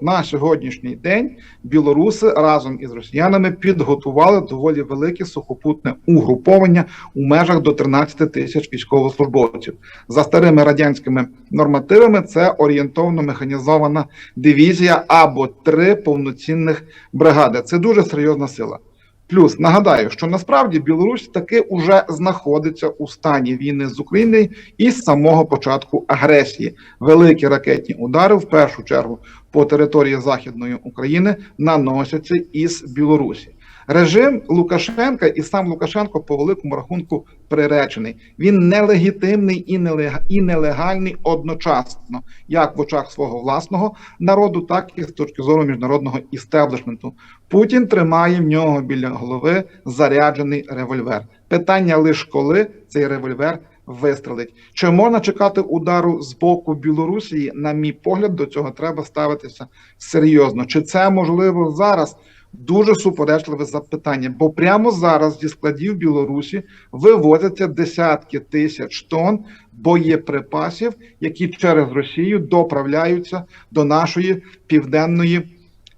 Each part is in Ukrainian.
На сьогоднішній день білоруси разом із росіянами підготували доволі велике сухопутне угруповання у межах до 13 тисяч військовослужбовців. За старими радянськими нормативами, це орієнтовно механізована дивізія або три повноцінних бригади. Це дуже серйозна сила. Плюс нагадаю, що насправді Білорусь таки уже знаходиться у стані війни з Україною із самого початку агресії. Великі ракетні удари, в першу чергу по території Західної України, наносяться із Білорусі. Режим Лукашенка і сам Лукашенко по великому рахунку приречений. Він нелегітимний і нелег... і нелегальний одночасно, як в очах свого власного народу, так і з точки зору міжнародного істеблішменту. Путін тримає в нього біля голови заряджений револьвер. Питання лише коли цей револьвер вистрелить. Чи можна чекати удару з боку Білорусі? На мій погляд, до цього треба ставитися серйозно. Чи це можливо зараз? Дуже суперечливе запитання, бо прямо зараз зі складів Білорусі вивозяться десятки тисяч тонн боєприпасів, які через Росію доправляються до нашої південної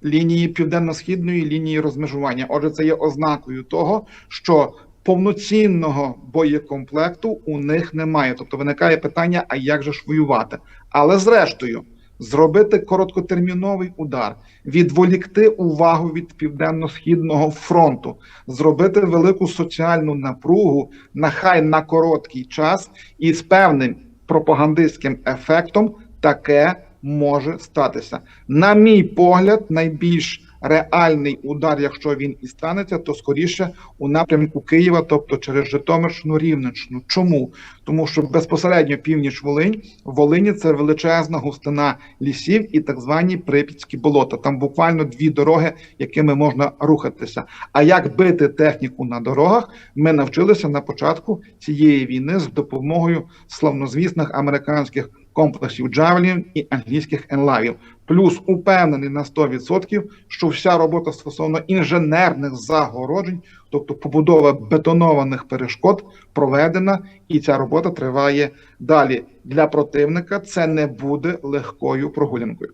лінії, південно-східної лінії розмежування. Отже, це є ознакою того, що повноцінного боєкомплекту у них немає. Тобто виникає питання: а як же ж воювати? Але зрештою. Зробити короткотерміновий удар, відволікти увагу від південно-східного фронту, зробити велику соціальну напругу, нехай на короткий час, і з певним пропагандистським ефектом таке може статися. На мій погляд, найбільш реальний удар, якщо він і станеться, то скоріше у напрямку Києва, тобто через Житомирщину, Рівненщину. Чому? Тому що безпосередньо північ Волинь, Волині це величезна густина лісів і так звані прип'ятські болота. Там буквально дві дороги, якими можна рухатися. А як бити техніку на дорогах, ми навчилися на початку цієї війни з допомогою славнозвісних американських комплексів Джавелін і англійських енлавів. Плюс упевнений на 100%, що вся робота стосовно інженерних загороджень, тобто побудова бетонованих перешкод, проведена, і ця робота триває далі. Для противника це не буде легкою прогулянкою.